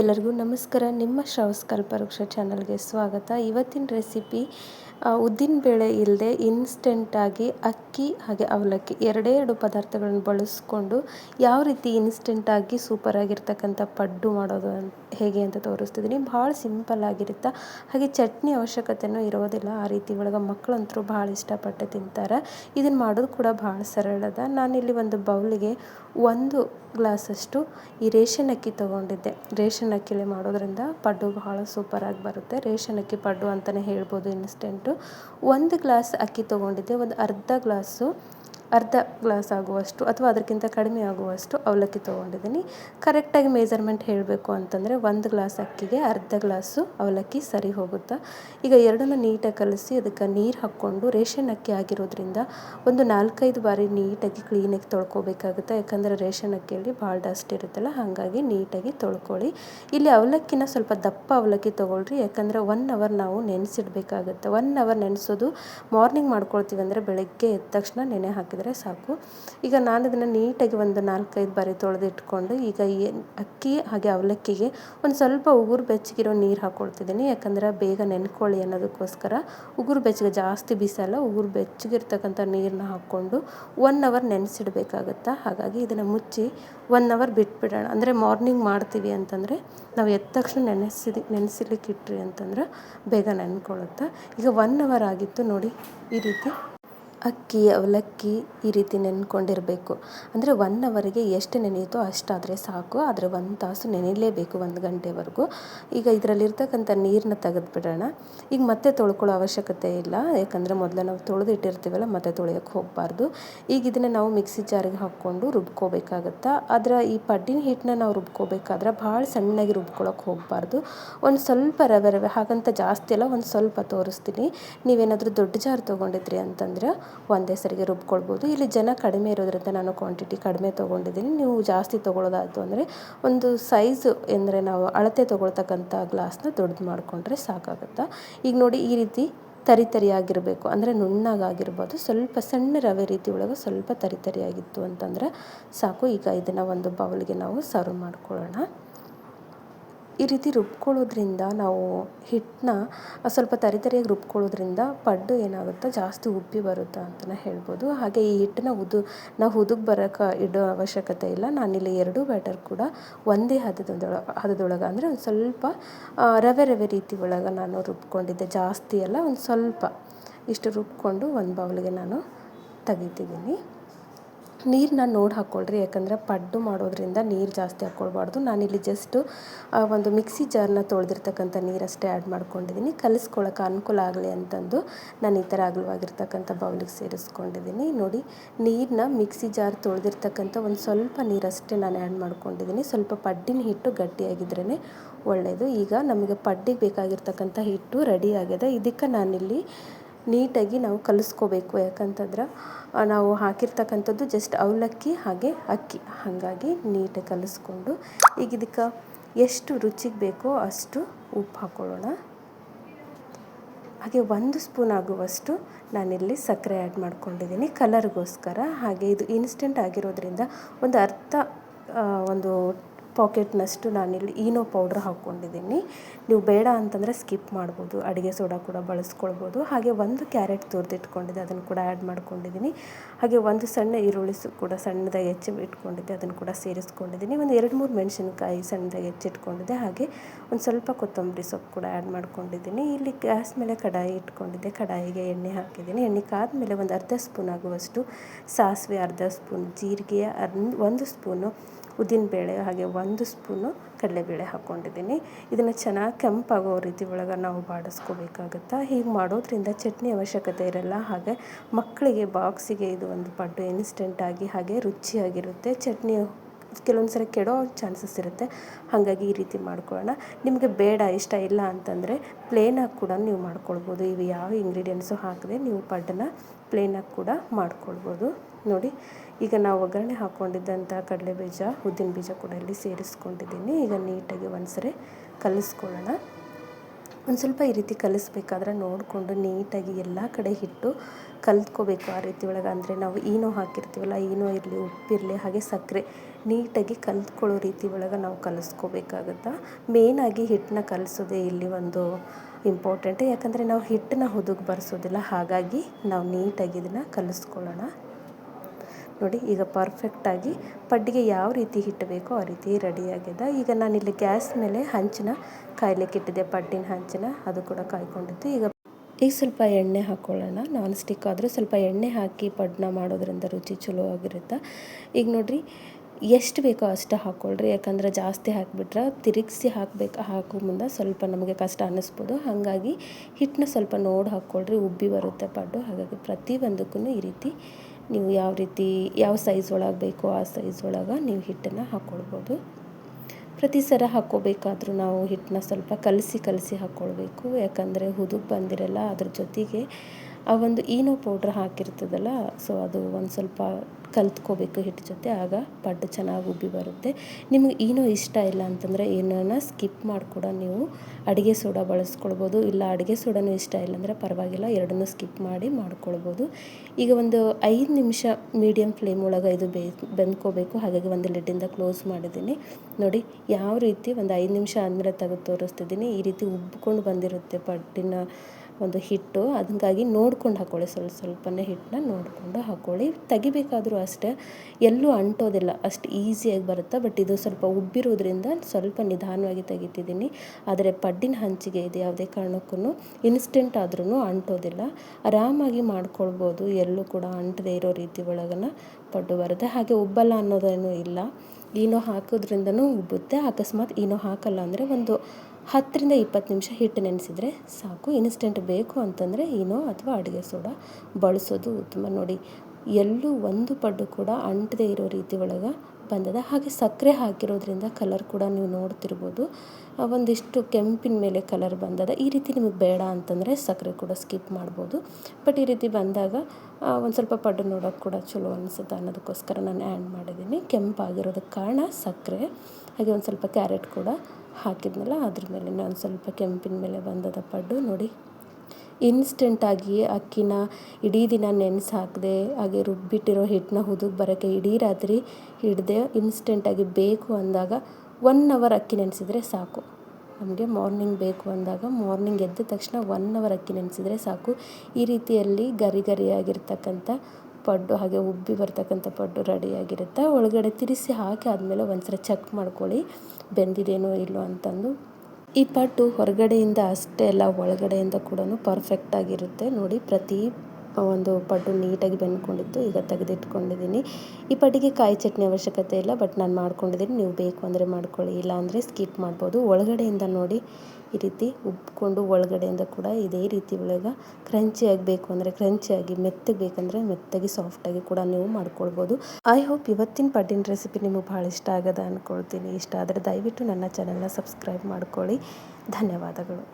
ಎಲ್ಲರಿಗೂ ನಮಸ್ಕಾರ. ನಿಮ್ಮ ಶ್ರವಸ್ಕಲ್ ಪರೋಕ್ಷ ಚಾನಲ್ಗೆ ಸ್ವಾಗತ. ಇವತ್ತಿನ ರೆಸಿಪಿ ಉದ್ದಿನ ಬೇಳೆ ಇಲ್ಲದೆ ಇನ್ಸ್ಟೆಂಟಾಗಿ ಅಕ್ಕಿ ಹಾಗೆ ಅವಲಕ್ಕಿ ಎರಡೇ ಎರಡು ಪದಾರ್ಥಗಳನ್ನು ಬಳಸ್ಕೊಂಡು ಯಾವ ರೀತಿ ಇನ್ಸ್ಟೆಂಟಾಗಿ ಸೂಪರಾಗಿರ್ತಕ್ಕಂಥ ಪಡ್ಡು ಮಾಡೋದು ಹೇಗೆ ಅಂತ ತೋರಿಸ್ತಿದ್ದೀನಿ. ಭಾಳ ಸಿಂಪಲ್ ಆಗಿರುತ್ತೆ. ಹಾಗೆ ಚಟ್ನಿ ಅವಶ್ಯಕತೆಯೂ ಇರೋದಿಲ್ಲ. ಆ ರೀತಿ ಒಳಗೆ ಮಕ್ಕಳಂತರೂ ಭಾಳ ಇಷ್ಟಪಟ್ಟು ತಿಂತಾರೆ. ಇದನ್ನು ಮಾಡೋದು ಕೂಡ ಭಾಳ ಸರಳದ ನಾನಿಲ್ಲಿ ಒಂದು ಬೌಲಿಗೆ ಒಂದು ಗ್ಲಾಸಷ್ಟು ಈ ರೇಷನ್ ಅಕ್ಕಿ ತೊಗೊಂಡಿದ್ದೆ. ರೇಷನ್ ಅಕ್ಕಿಲಿ ಮಾಡೋದ್ರಿಂದ ಪಡ್ಡು ಬಹಳ ಸೂಪರಾಗಿ ಬರುತ್ತೆ. ರೇಷನ್ ಅಕ್ಕಿ ಪಡ್ಡು ಅಂತಲೇ ಹೇಳ್ಬೋದು ಇನ್ಸ್ಟೆಂಟು ಒಂದು ಗ್ಲಾಸ್ ಅಕ್ಕಿ ತೊಗೊಂಡಿದ್ದೆ ಒಂದು ಅರ್ಧ ಗ್ಲಾಸು ಅರ್ಧ ಗ್ಲಾಸ್ ಆಗುವಷ್ಟು ಅಥವಾ ಅದಕ್ಕಿಂತ ಕಡಿಮೆ ಆಗುವಷ್ಟು ಅವಲಕ್ಕಿ ತೊಗೊಂಡಿದ್ದೀನಿ. ಕರೆಕ್ಟಾಗಿ ಮೇಜರ್ಮೆಂಟ್ ಹೇಳಬೇಕು ಅಂತಂದರೆ ಒಂದು ಗ್ಲಾಸ್ ಅಕ್ಕಿಗೆ ಅರ್ಧ ಗ್ಲಾಸು ಅವಲಕ್ಕಿ ಸರಿ ಹೋಗುತ್ತೆ? ಈಗ ಎರಡನ್ನು ನೀಟಾಗಿ ಕಲಸಿ ಅದಕ್ಕೆ ನೀರು ಹಾಕ್ಕೊಂಡು ರೇಷನ್ ಅಕ್ಕಿ ಆಗಿರೋದ್ರಿಂದ ಒಂದು ನಾಲ್ಕೈದು ಬಾರಿ ನೀಟಾಗಿ ಕ್ಲೀನಾಗಿ ತೊಳ್ಕೊಬೇಕಾಗುತ್ತೆ. ಯಾಕಂದರೆ ರೇಷನ್ ಅಕ್ಕಿಯಲ್ಲಿ ಭಾಳ ಡಸ್ಟ್ ಇರುತ್ತಲ್ಲ, ಹಾಗಾಗಿ ನೀಟಾಗಿ ತೊಳ್ಕೊಳ್ಳಿ. ಇಲ್ಲಿ ಅವಲಕ್ಕಿನ ಸ್ವಲ್ಪ ದಪ್ಪ ಅವಲಕ್ಕಿ ತೊಗೊಳ್ರಿ. ಯಾಕಂದರೆ ಒನ್ ಅವರ್ ನಾವು ನೆನೆಸಿಡ್ಬೇಕಾಗುತ್ತೆ. ಒನ್ ಅವರ್ ನೆನೆಸೋದು ಮಾರ್ನಿಂಗ್ ಮಾಡ್ಕೊಳ್ತೀವಿ ಅಂದರೆ ಬೆಳಗ್ಗೆ ಎದ್ದ ತಕ್ಷಣ ನೆನೆ ಹಾಕಿ ಹಾಕಿದರೆ ಸಾಕು. ಈಗ ನಾನು ಇದನ್ನು ನೀಟಾಗಿ ಒಂದು ನಾಲ್ಕೈದು ಬಾರಿ ತೊಳೆದಿಟ್ಕೊಂಡು ಈಗ ಏನು ಅಕ್ಕಿ ಹಾಗೆ ಅವಲಕ್ಕಿಗೆ ಒಂದು ಸ್ವಲ್ಪ ಉಗುರು ಬೆಚ್ಚಗಿರೋ ನೀರು ಹಾಕ್ಕೊಳ್ತಿದ್ದೀನಿ. ಯಾಕಂದ್ರೆ ಬೇಗ ನೆನ್ಕೊಳ್ಳಿ ಅನ್ನೋದಕ್ಕೋಸ್ಕರ ಉಗುರು ಬೆಚ್ಚಗೆ ಜಾಸ್ತಿ ಬಿಸಲ್ಲ ಉಗುರು ಬೆಚ್ಚಗಿರ್ತಕ್ಕಂಥ ನೀರನ್ನ ಹಾಕ್ಕೊಂಡು ಒನ್ ಅವರ್ ನೆನೆಸಿಡ್ಬೇಕಾಗತ್ತಾ? ಹಾಗಾಗಿ ಇದನ್ನು ಮುಚ್ಚಿ ಒನ್ ಅವರ್ ಬಿಟ್ಬಿಡೋಣ. ಅಂದರೆ ಮಾರ್ನಿಂಗ್ ಮಾಡ್ತೀವಿ ಅಂತಂದರೆ ನಾವು ಎದ್ದ ತಕ್ಷಣ ನೆನೆಸಿ ನೆನೆಸಿಲಿಕ್ಕೆ ಇಟ್ರಿ ಅಂತಂದ್ರೆ ಬೇಗ ನೆನ್ಕೊಳ್ಳುತ್ತೆ? ಈಗ ಒನ್ ಅವರ್ ಆಗಿತ್ತು ನೋಡಿ ಈ ರೀತಿ. ಅಕ್ಕಿ, ಅವಲಕ್ಕಿ ಈ ರೀತಿ ನೆನ್ಕೊಂಡಿರಬೇಕು. ಅಂದರೆ ಒನ್ ಅವರಿಗೆ ಎಷ್ಟು ನೆನೆಯುತ್ತೋ ಅಷ್ಟಾದರೆ ಸಾಕು. ಆದರೆ ಒಂದು ತಾಸು ನೆನೆಯಲೇಬೇಕು ಒಂದು ಗಂಟೆವರೆಗೂ. ಈಗ ಇದರಲ್ಲಿರ್ತಕ್ಕಂಥ ನೀರನ್ನ ತೆಗೆದುಬಿಡೋಣ. ಈಗ ಮತ್ತೆ ತೊಳ್ಕೊಳ್ಳೋ ಅವಶ್ಯಕತೆ ಇಲ್ಲ. ಯಾಕಂದರೆ ಮೊದಲು ನಾವು ತೊಳೆದಿಟ್ಟಿರ್ತೀವಲ್ಲ, ಮತ್ತೆ ತೊಳೆಯೋಕ್ಕೆ ಹೋಗಬಾರ್ದು. ಈಗ ಇದನ್ನು ನಾವು ಮಿಕ್ಸಿ ಜಾರಿಗೆ ಹಾಕ್ಕೊಂಡು ರುಬ್ಕೋಬೇಕಾಗತ್ತಾ. ಅದರ ಈ ಪಡ್ಡಿನ ಹಿಟ್ಟನ್ನ ನಾವು ರುಬ್ಕೋಬೇಕಾದ್ರೆ ಭಾಳ ಸಣ್ಣಗೆ ರುಬ್ಕೊಳ್ಳೋಕೆ ಹೋಗಬಾರ್ದು. ಒಂದು ಸ್ವಲ್ಪ ರವೆ ರವೆ, ಹಾಗಂತ ಜಾಸ್ತಿ ಅಲ್ಲ, ಒಂದು ಸ್ವಲ್ಪ ತೋರಿಸ್ತೀನಿ. ನೀವೇನಾದರೂ ದೊಡ್ಡ ಜಾರ್ ತೊಗೊಂಡಿದ್ರಿ ಅಂತಂದ್ರೆ ಒಂದೇ ಸರಿಗೆ ರುಬ್ಕೊಳ್ಬೋದು. ಇಲ್ಲಿ ಜನ ಕಡಿಮೆ ಇರೋದ್ರಿಂದ ನಾನು ಕ್ವಾಂಟಿಟಿ ಕಡಿಮೆ ತೊಗೊಂಡಿದ್ದೀನಿ. ನೀವು ಜಾಸ್ತಿ ತೊಗೊಳೋದಾಯ್ತು ಅಂದರೆ ಒಂದು ಸೈಜು ಅಂದರೆ ನಾವು ಅಳತೆ ತೊಗೊಳ್ತಕ್ಕಂಥ ಗ್ಲಾಸ್ನ ದೊಡ್ಡದು ಮಾಡಿಕೊಂಡ್ರೆ ಸಾಕಾಗುತ್ತೆ? ಈಗ ನೋಡಿ ಈ ರೀತಿ ತರಿ ತರಿಯಾಗಿರಬೇಕು ಅಂದರೆ ನುಣ್ಣಗಾಗಿರ್ಬೋದು. ಸ್ವಲ್ಪ ಸಣ್ಣ ರವೆ ರೀತಿ ಒಳಗೆ ಸ್ವಲ್ಪ ತರಿ ತರಿಯಾಗಿತ್ತು ಅಂತಂದರೆ ಸಾಕು. ಈಗ ಇದನ್ನು ಒಂದು ಬೌಲ್ಗೆ ನಾವು ಸರ್ವ್ ಮಾಡ್ಕೊಳ್ಳೋಣ. ಈ ರೀತಿ ರುಬ್ಕೊಳ್ಳೋದ್ರಿಂದ ನಾವು ಹಿಟ್ಟನ್ನ ಸ್ವಲ್ಪ ತರಿ ತರಿಯಾಗಿ ರುಬ್ಕೊಳ್ಳೋದ್ರಿಂದ ಪಡ್ಡು ಏನಾಗುತ್ತೆ ಜಾಸ್ತಿ ಉಬ್ಬಿ ಬರುತ್ತೆ ಅಂತಲೇ ಹೇಳ್ಬೋದು. ಹಾಗೆ ಈ ಹಿಟ್ಟನ್ನ ಉದು, ನಾವು ಹುದುಗ್ ಬರೋಕೆ ಇಡೋ ಅವಶ್ಯಕತೆ ಇಲ್ಲ. ನಾನಿಲ್ಲಿ ಎರಡೂ ಬ್ಯಾಟರ್ ಕೂಡ ಒಂದೇ ಹದದೊಳಗೆ ಹದದೊಳಗೆ ಅಂದರೆ ಒಂದು ಸ್ವಲ್ಪ ರವೆ ರವೆ ರೀತಿ ಒಳಗೆ ನಾನು ರುಬ್ಕೊಂಡಿದ್ದೆ. ಜಾಸ್ತಿ ಅಲ್ಲ, ಒಂದು ಸ್ವಲ್ಪ ಇಷ್ಟು ರುಬ್ಕೊಂಡು ಒಂದು ಬೌಲ್ಗೆ ನಾನು ತೆಗಿತಿದ್ದೀನಿ. ನೀರನ್ನ ನೋಡಿ ಹಾಕ್ಕೊಳ್ರಿ, ಯಾಕಂದರೆ ಪಡ್ಡು ಮಾಡೋದ್ರಿಂದ ನೀರು ಜಾಸ್ತಿ ಹಾಕ್ಕೊಳ್ಬಾರ್ದು. ನಾನಿಲ್ಲಿ ಜಸ್ಟು ಒಂದು ಮಿಕ್ಸಿ ಜಾರ್ನ ತೊಳೆದಿರ್ತಕ್ಕಂಥ ನೀರಷ್ಟೇ ಆ್ಯಡ್ ಮಾಡ್ಕೊಂಡಿದ್ದೀನಿ ಕಲಿಸ್ಕೊಳ್ಳೋಕೆ ಅನುಕೂಲ ಆಗಲಿ ಅಂತಂದು ನಾನು ಈ ಥರ ಅಗಲವಾಗಿರ್ತಕ್ಕಂಥ ಬೌಲಿಗೆ ಸೇರಿಸ್ಕೊಂಡಿದ್ದೀನಿ ನೋಡಿ ನೀರನ್ನ ಮಿಕ್ಸಿ ಜಾರ್ ತೊಳೆದಿರ್ತಕ್ಕಂಥ ಒಂದು ಸ್ವಲ್ಪ ನೀರಷ್ಟೇ ನಾನು ಆ್ಯಡ್ ಮಾಡ್ಕೊಂಡಿದ್ದೀನಿ ಸ್ವಲ್ಪ ಪಡ್ಡಿನ ಹಿಟ್ಟು ಗಟ್ಟಿಯಾಗಿದ್ರೇ ಒಳ್ಳೆಯದು ಈಗ ನಮಗೆ ಪಡ್ಡಿಗೆ ಬೇಕಾಗಿರ್ತಕ್ಕಂಥ ಹಿಟ್ಟು ರೆಡಿ ಆಗಿದೆ. ಇದಕ್ಕೆ ನಾನಿಲ್ಲಿ ನೀಟಾಗಿ ನಾವು ಕಲಿಸ್ಕೋಬೇಕು ಯಾಕಂತಂದ್ರೆ ನಾವು ಹಾಕಿರ್ತಕ್ಕಂಥದ್ದು ಜಸ್ಟ್ ಅವಲಕ್ಕಿ ಹಾಗೆ ಅಕ್ಕಿ. ಹಾಗಾಗಿ ನೀಟಾಗಿ ಕಲಿಸ್ಕೊಂಡು, ಈಗ ಇದಕ್ಕೆ ಎಷ್ಟು ರುಚಿಗೆ ಬೇಕೋ ಅಷ್ಟು ಉಪ್ಪು ಹಾಕ್ಕೊಳ್ಳೋಣ ಹಾಗೆ ಒಂದು ಸ್ಪೂನ್ ಆಗುವಷ್ಟು ನಾನಿಲ್ಲಿ ಸಕ್ಕರೆ ಆ್ಯಡ್ ಮಾಡ್ಕೊಂಡಿದ್ದೀನಿ ಕಲರ್ಗೋಸ್ಕರ. ಹಾಗೆ ಇದು ಇನ್ಸ್ಟೆಂಟ್ ಆಗಿರೋದ್ರಿಂದ ಒಂದು ಅರ್ಧ ಒಂದು ಪಾಕೆಟ್ನಷ್ಟು ನಾನಿಲ್ಲಿ ಈನೋ ಪೌಡ್ರ್ ಹಾಕ್ಕೊಂಡಿದ್ದೀನಿ. ನೀವು ಬೇಡ ಅಂತಂದರೆ ಸ್ಕಿಪ್ ಮಾಡ್ಬೋದು. ಅಡುಗೆ ಸೋಡಾ ಕೂಡ ಬಳಸ್ಕೊಳ್ಬೋದು. ಹಾಗೆ ಒಂದು ಕ್ಯಾರೆಟ್ ತುರಿದಿಟ್ಕೊಂಡಿದ್ದೆ, ಅದನ್ನು ಕೂಡ ಆ್ಯಡ್ ಮಾಡ್ಕೊಂಡಿದ್ದೀನಿ. ಹಾಗೆ ಒಂದು ಸಣ್ಣ ಈರುಳ್ಳಿ ಕೂಡ ಸಣ್ಣದಾಗಿ ಹೆಚ್ಚಿ ಇಟ್ಕೊಂಡಿದ್ದೆ ಅದನ್ನು ಕೂಡ ಸೇರಿಸ್ಕೊಂಡಿದ್ದೀನಿ. ಒಂದು ಎರಡು ಮೂರು ಮೆಣಸಿನ್ಕಾಯಿ ಸಣ್ಣದಾಗಿ ಹೆಚ್ಚಿಟ್ಕೊಂಡಿದ್ದೆ. ಹಾಗೆ ಒಂದು ಸ್ವಲ್ಪ ಕೊತ್ತಂಬರಿ ಸೊಪ್ಪು ಕೂಡ ಆ್ಯಡ್ ಮಾಡ್ಕೊಂಡಿದ್ದೀನಿ. ಇಲ್ಲಿ ಗ್ಯಾಸ್ ಮೇಲೆ ಕಡಾಯಿ ಇಟ್ಕೊಂಡಿದ್ದೆ. ಕಡಾಯಿಗೆ ಎಣ್ಣೆ ಹಾಕಿದ್ದೀನಿ. ಎಣ್ಣೆ ಕಾದಮೇಲೆ ಒಂದು ಅರ್ಧ ಸ್ಪೂನ್ ಆಗುವಷ್ಟು ಸಾಸಿವೆ, ಅರ್ಧ ಸ್ಪೂನ್ ಜೀರಿಗೆ ಒಂದು ಸ್ಪೂನು ಉದ್ದಿನಬೇಳೆ, ಹಾಗೆ ಒಂದು ಸ್ಪೂನು ಕಡಲೆಬೇಳೆ ಹಾಕ್ಕೊಂಡಿದ್ದೀನಿ. ಇದನ್ನು ಚೆನ್ನಾಗಿ ಕೆಂಪಾಗೋ ರೀತಿ ಒಳಗೆ ನಾವು ಬಾಡಿಸ್ಕೋಬೇಕಾಗತ್ತಾ? ಹೀಗೆ ಮಾಡೋದ್ರಿಂದ ಚಟ್ನಿ ಅವಶ್ಯಕತೆ ಇರಲ್ಲ. ಹಾಗೆ ಮಕ್ಕಳಿಗೆ ಬಾಕ್ಸಿಗೆ ಇದು ಒಂದು ಪಡ್ಡು ಇನ್ಸ್ಟೆಂಟಾಗಿ ಹಾಗೆ ರುಚಿಯಾಗಿರುತ್ತೆ. ಚಟ್ನಿ ಕೆಲವೊಂದು ಸರಿ ಕೆಡೋ ಚಾನ್ಸಸ್ ಇರುತ್ತೆ. ಹಾಗಾಗಿ ಈ ರೀತಿ ಮಾಡ್ಕೊಳ್ಳೋಣ. ನಿಮಗೆ ಬೇಡ, ಇಷ್ಟ ಇಲ್ಲ ಅಂತಂದರೆ ಪ್ಲೇನಾಗಿ ಕೂಡ ನೀವು ಮಾಡ್ಕೊಳ್ಬೋದು. ಇವು ಯಾವ ಇಂಗ್ರೀಡಿಯೆಂಟ್ಸು ಹಾಕದೆ ನೀವು ಪಡ್ಡನ್ನ ಪ್ಲೇನಾಗಿ ಕೂಡ ಮಾಡ್ಕೊಳ್ಬೋದು. ನೋಡಿ, ಈಗ ನಾವು ಒಗ್ಗರಣೆ ಹಾಕ್ಕೊಂಡಿದ್ದಂಥ ಕಡಲೆ ಬೀಜ, ಉದ್ದಿನ ಬೀಜ ಕೂಡ ಇಲ್ಲಿ ಸೇರಿಸ್ಕೊಂಡಿದ್ದೀನಿ. ಈಗ ನೀಟಾಗಿ ಒಂದ್ಸರಿ ಕಲಿಸ್ಕೊಳ್ಳೋಣ. ಒಂದು ಸ್ವಲ್ಪ ಈ ರೀತಿ ಕಲಿಸ್ಬೇಕಾದ್ರೆ ನೋಡಿಕೊಂಡು ನೀಟಾಗಿ ಎಲ್ಲ ಕಡೆ ಹಿಟ್ಟು ಕಲ್ತ್ಕೋಬೇಕು. ಆ ರೀತಿ ಒಳಗೆ ಅಂದರೆ ನಾವು ಏನೋ ಹಾಕಿರ್ತೀವಲ್ಲ ಏನೋ ಇರಲಿ ಉಪ್ಪಿರಲಿ ಹಾಗೆ ಸಕ್ಕರೆ ನೀಟಾಗಿ ಕಲ್ತ್ಕೊಳ್ಳೋ ರೀತಿ ಒಳಗೆ ನಾವು ಕಲಿಸ್ಕೋಬೇಕಾಗತ್ತೆ. ಮೇನಾಗಿ ಹಿಟ್ಟನ್ನ ಕಲಿಸೋದೇ ಇಲ್ಲಿ ಒಂದು ಇಂಪಾರ್ಟೆಂಟ್ ಯಾಕಂದರೆ ನಾವು ಹಿಟ್ಟನ್ನ ಹುದುಗ್ ಬರ್ಸೋದಿಲ್ಲ, ಹಾಗಾಗಿ ನಾವು ನೀಟಾಗಿ ಇದನ್ನು ಕಲಿಸ್ಕೊಳ್ಳೋಣ. ನೋಡಿ, ಈಗ ಪರ್ಫೆಕ್ಟಾಗಿ ಪಡ್ಡಿಗೆ ಯಾವ ರೀತಿ ಹಿಟ್ಟು ಬೇಕೋ ಆ ರೀತಿ ರೆಡಿಯಾಗಿದೆ ಈಗ ನಾನಿಲ್ಲಿ ಗ್ಯಾಸ್ ಮೇಲೆ ಹಂಚಿನ ಕಾಯ್ಲಿಕ್ಕೆ ಇಟ್ಟಿದ್ದೆ, ಪಡ್ಡಿನ ಹಂಚಿನ, ಅದು ಕೂಡ ಕಾಯ್ಕೊಂಡಿತ್ತು ಈಗ ಈಗ ಸ್ವಲ್ಪ ಎಣ್ಣೆ ಹಾಕ್ಕೊಳ್ಳೋಣ ನಾನ್ ಸ್ಟಿಕ್ ಆದರೂ ಸ್ವಲ್ಪ ಎಣ್ಣೆ ಹಾಕಿ ಪಡ್ನ ಮಾಡೋದ್ರಿಂದ ರುಚಿ ಚಲೋ ಆಗಿರುತ್ತೆ. ಈಗ ನೋಡಿರಿ, ಎಷ್ಟು ಬೇಕೋ ಅಷ್ಟು ಹಾಕ್ಕೊಳ್ರಿ ಯಾಕಂದ್ರೆ ಜಾಸ್ತಿ ಹಾಕಿಬಿಟ್ರೆ ತಿರುಗಿಸಿ ಹಾಕ್ಬೇಕು, ಹಾಕೋ ಮುಂದೆ ಸ್ವಲ್ಪ ನಮಗೆ ಕಷ್ಟ ಅನ್ನಿಸ್ಬೋದು. ಹಾಗಾಗಿ ಹಿಟ್ಟನ್ನ ಸ್ವಲ್ಪ ನೋಡಿ ಹಾಕ್ಕೊಳ್ರಿ ಉಬ್ಬಿ ಬರುತ್ತೆ ಪಡ್ಡು. ಹಾಗಾಗಿ ಪ್ರತಿಯೊಂದಕ್ಕೂ ಈ ರೀತಿ ನೀವು ಯಾವ ರೀತಿ, ಯಾವ ಸೈಜ್ ಒಳಗೆ ಬೇಕೋ ಆ ಸೈಜ್ ಒಳಗೆ ನೀವು ಹಿಟ್ಟನ್ನು ಹಾಕ್ಕೊಳ್ಬೋದು. ಪ್ರತಿ ಸರ ಹಾಕ್ಕೋಬೇಕಾದ್ರೂ ನಾವು ಹಿಟ್ಟನ್ನ ಸ್ವಲ್ಪ ಕಲಸಿ ಕಲಸಿ ಹಾಕ್ಕೊಳ್ಬೇಕು. ಯಾಕಂದರೆ ಹುದುಗ್ ಬಂದಿರಲ್ಲ, ಅದ್ರ ಜೊತೆಗೆ ಆ ಒಂದು ಈನೋ ಪೌಡ್ರ್ ಹಾಕಿರ್ತದಲ್ಲ ಸೊ ಅದು ಒಂದು ಸ್ವಲ್ಪ ಕಲ್ತ್ಕೋಬೇಕು ಹಿಟ್ಟು ಜೊತೆ, ಆಗ ಪಡ್ಡು ಚೆನ್ನಾಗಿ ಉಬ್ಬಿ ಬರುತ್ತೆ. ನಿಮಗೆ ಏನೂ ಇಷ್ಟ ಇಲ್ಲ ಅಂತಂದರೆ ಏನನ್ನ ಸ್ಕಿಪ್ ಮಾಡಿ ಕೂಡ ನೀವು ಅಡುಗೆ ಸೋಡಾ ಬಳಸ್ಕೊಳ್ಬೋದು. ಇಲ್ಲ ಅಡುಗೆ ಸೋಡಾನು ಇಷ್ಟ ಇಲ್ಲ ಅಂದರೆ ಪರವಾಗಿಲ್ಲ, ಎರಡನ್ನೂ ಸ್ಕಿಪ್ ಮಾಡಿ ಮಾಡ್ಕೊಳ್ಬೋದು. ಈಗ ಒಂದು ಐದು ನಿಮಿಷ ಮೀಡಿಯಮ್ ಫ್ಲೇಮ್ ಒಳಗೆ ಇದು ಬೇ, ಬೆಂದ್ಕೋಬೇಕು. ಹಾಗಾಗಿ ಒಂದು ಲಿಡ್ಡಿಂದ ಕ್ಲೋಸ್ ಮಾಡಿದ್ದೀನಿ. ನೋಡಿ, ಯಾವ ರೀತಿ ಒಂದು ಐದು ನಿಮಿಷ ಆದಮೇಲೆ ತೆಗೆದು ತೋರಿಸ್ತಿದ್ದೀನಿ. ಈ ರೀತಿ ಉಬ್ಬಿಕೊಂಡು ಬಂದಿರುತ್ತೆ ಪಡ್ಡಿನ ಒಂದು ಹಿಟ್ಟು, ಅದಕ್ಕಾಗಿ ನೋಡ್ಕೊಂಡು ಹಾಕ್ಕೊಳ್ಳಿ ಸ್ವಲ್ಪ ಸ್ವಲ್ಪನೇ ಹಿಟ್ಟನ್ನ ನೋಡಿಕೊಂಡು ಹಾಕ್ಕೊಳ್ಳಿ ತೆಗಿಬೇಕಾದ್ರೂ ಅಷ್ಟೇ, ಎಲ್ಲೂ ಅಂಟೋದಿಲ್ಲ. ಅಷ್ಟು ಈಸಿಯಾಗಿ ಬರುತ್ತೆ. ಬಟ್ ಇದು ಸ್ವಲ್ಪ ಉಬ್ಬಿರೋದ್ರಿಂದ ಸ್ವಲ್ಪ ನಿಧಾನವಾಗಿ ತೆಗಿತಿದ್ದೀನಿ. ಆದರೆ ಪಡ್ಡಿನ ಹಂಚಿಗೆ ಇದೆ ಯಾವುದೇ ಕಾರಣಕ್ಕೂ ಇನ್ಸ್ಟೆಂಟ್ ಆದ್ರೂ ಅಂಟೋದಿಲ್ಲ. ಆರಾಮಾಗಿ ಮಾಡ್ಕೊಳ್ಬೋದು. ಎಲ್ಲೂ ಕೂಡ ಅಂಟದೇ ಇರೋ ರೀತಿ ಒಳಗನ ಪಡ್ಡು ಬರುತ್ತೆ. ಹಾಗೆ ಉಬ್ಬಲ್ಲ ಅನ್ನೋದೇನೂ ಇಲ್ಲ. ಈನೋ ಹಾಕೋದ್ರಿಂದನೂ ಉಬ್ಬುತ್ತೆ. ಅಕಸ್ಮಾತ್ ಈನೋ ಹಾಕಲ್ಲ ಅಂದರೆ ಒಂದು ಹತ್ತರಿಂದ ಇಪ್ಪತ್ತು ನಿಮಿಷ ಹಿಟ್ಟು ನೆನೆಸಿದರೆ ಸಾಕು. ಇನ್ಸ್ಟೆಂಟ್ ಬೇಕು ಅಂತಂದರೆ ಈನೋ ಅಥವಾ ಅಡುಗೆ ಸೋಡಾ ಬಳಸೋದು ಉತ್ತಮ. ನೋಡಿ, ಎಲ್ಲೂ ಒಂದು ಪಡ್ಡು ಕೂಡ ಅಂಟದೇ ಇರೋ ರೀತಿ ಒಳಗೆ ಬಂದದ. ಹಾಗೆ ಸಕ್ಕರೆ ಹಾಕಿರೋದ್ರಿಂದ ಕಲರ್ ಕೂಡ ನೀವು ನೋಡ್ತಿರ್ಬೋದು. ಒಂದಿಷ್ಟು ಕೆಂಪಿನ ಮೇಲೆ ಕಲರ್ ಬಂದದ. ಈ ರೀತಿ ನಿಮಗೆ ಬೇಡ ಅಂತಂದರೆ ಸಕ್ಕರೆ ಕೂಡ ಸ್ಕಿಪ್ ಮಾಡ್ಬೋದು. ಬಟ್ ಈ ರೀತಿ ಬಂದಾಗ ಒಂದು ಸ್ವಲ್ಪ ಪಡ್ಡು ನೋಡೋಕೆ ಕೂಡ ಚಲೋ ಅನಿಸುತ್ತೆ ಅನ್ನೋದಕ್ಕೋಸ್ಕರ ನಾನು ಆ್ಯಡ್ ಮಾಡಿದ್ದೀನಿ. ಕೆಂಪಾಗಿರೋದಕ್ಕೆ ಕಾರಣ ಸಕ್ಕರೆ. ಹಾಗೆ ಒಂದು ಸ್ವಲ್ಪ ಕ್ಯಾರೆಟ್ ಕೂಡ ಹಾಕಿದ್ನಲ್ಲ, ಅದ್ರ ಮೇಲೆ ಒಂದು ಸ್ವಲ್ಪ ಕೆಂಪಿನ ಮೇಲೆ ಬಂದದ ಪಡ್ಡು ನೋಡಿ. ಇನ್ಸ್ಟೆಂಟಾಗಿ ಅಕ್ಕಿನ ಇಡೀ ದಿನ ನೆನೆಸಿ ಹಾಕದೆ, ಹಾಗೆ ರುಬ್ಬಿಟ್ಟಿರೋ ಹಿಟ್ಟನ್ನ ಹುದುಗ್ ಬರೋಕ್ಕೆ ಇಡೀ ರಾತ್ರಿ ಹಿಡ್ದೆ ಇನ್ಸ್ಟೆಂಟಾಗಿ ಬೇಕು ಅಂದಾಗ ಒನ್ ಅವರ್ ಅಕ್ಕಿ ನೆನೆಸಿದ್ರೆ ಸಾಕು. ನಮಗೆ ಮಾರ್ನಿಂಗ್ ಬೇಕು ಅಂದಾಗ ಮಾರ್ನಿಂಗ್ ಎದ್ದ ತಕ್ಷಣ ಒನ್ ಅವರ್ ಅಕ್ಕಿ ನೆನೆಸಿದ್ರೆ ಸಾಕು. ಈ ರೀತಿಯಲ್ಲಿ ಗರಿ ಗರಿಯಾಗಿರ್ತಕ್ಕಂಥ ಪಡ್ಡು, ಹಾಗೆ ಉಬ್ಬಿ ಬರ್ತಕ್ಕಂಥ ಪಡ್ಡು ರೆಡಿಯಾಗಿರುತ್ತೆ ಒಳಗಡೆ ತಿರಿಸಿ ಹಾಕಿ ಆದಮೇಲೆ ಒಂದ್ಸಲ ಚೆಕ್ ಮಾಡ್ಕೊಳ್ಳಿ, ಬೆಂದಿದೇನೋ ಇಲ್ಲೋ ಅಂತಂದು. ಈ ಪಟ್ಟು ಹೊರಗಡೆಯಿಂದ ಅಷ್ಟೇ ಅಲ್ಲ ಒಳಗಡೆಯಿಂದ ಕೂಡ ಪರ್ಫೆಕ್ಟಾಗಿರುತ್ತೆ ನೋಡಿ ಪ್ರತಿ ಒಂದು ಪಡ್ಡು ನೀಟಾಗಿ ಬೆಂದ್ಕೊಂಡಿತ್ತು ಈಗ ತೆಗೆದಿಟ್ಕೊಂಡಿದ್ದೀನಿ. ಈ ಪಡ್ಡಿಗೆ ಕಾಯಿ ಚಟ್ನಿ ಅವಶ್ಯಕತೆ ಇಲ್ಲ, ಬಟ್ ನಾನು ಮಾಡ್ಕೊಂಡಿದ್ದೀನಿ. ನೀವು ಬೇಕು ಅಂದರೆ ಮಾಡ್ಕೊಳ್ಳಿ, ಇಲ್ಲ ಅಂದರೆ ಸ್ಕಿಪ್ ಮಾಡ್ಬೋದು. ಒಳಗಡೆಯಿಂದ ನೋಡಿ ಈ ರೀತಿ ಉಬ್ಕೊಂಡು ಒಳಗಡೆಯಿಂದ ಕೂಡ ಇದೇ ರೀತಿ ಒಳಗೆ ಕ್ರಂಚಿಯಾಗಿ ಬೇಕು ಅಂದರೆ ಕ್ರಂಚಿಯಾಗಿ ಮೆತ್ತಗೆ ಬೇಕಂದರೆ ಮೆತ್ತಗೆ ಸಾಫ್ಟಾಗಿ ಕೂಡ ನೀವು ಮಾಡ್ಕೊಳ್ಬೋದು. ಐ ಹೋಪ್ ಇವತ್ತಿನ ಪಡ್ಡಿನ ರೆಸಿಪಿ ನಿಮಗೆ ಭಾಳ ಇಷ್ಟ ಆಗದ ಅಂದ್ಕೊಳ್ತೀನಿ ಇಷ್ಟ ಆದರೆ ದಯವಿಟ್ಟು ನನ್ನ ಚಾನಲ್ನ ಸಬ್ಸ್ಕ್ರೈಬ್ ಮಾಡ್ಕೊಳ್ಳಿ. ಧನ್ಯವಾದಗಳು.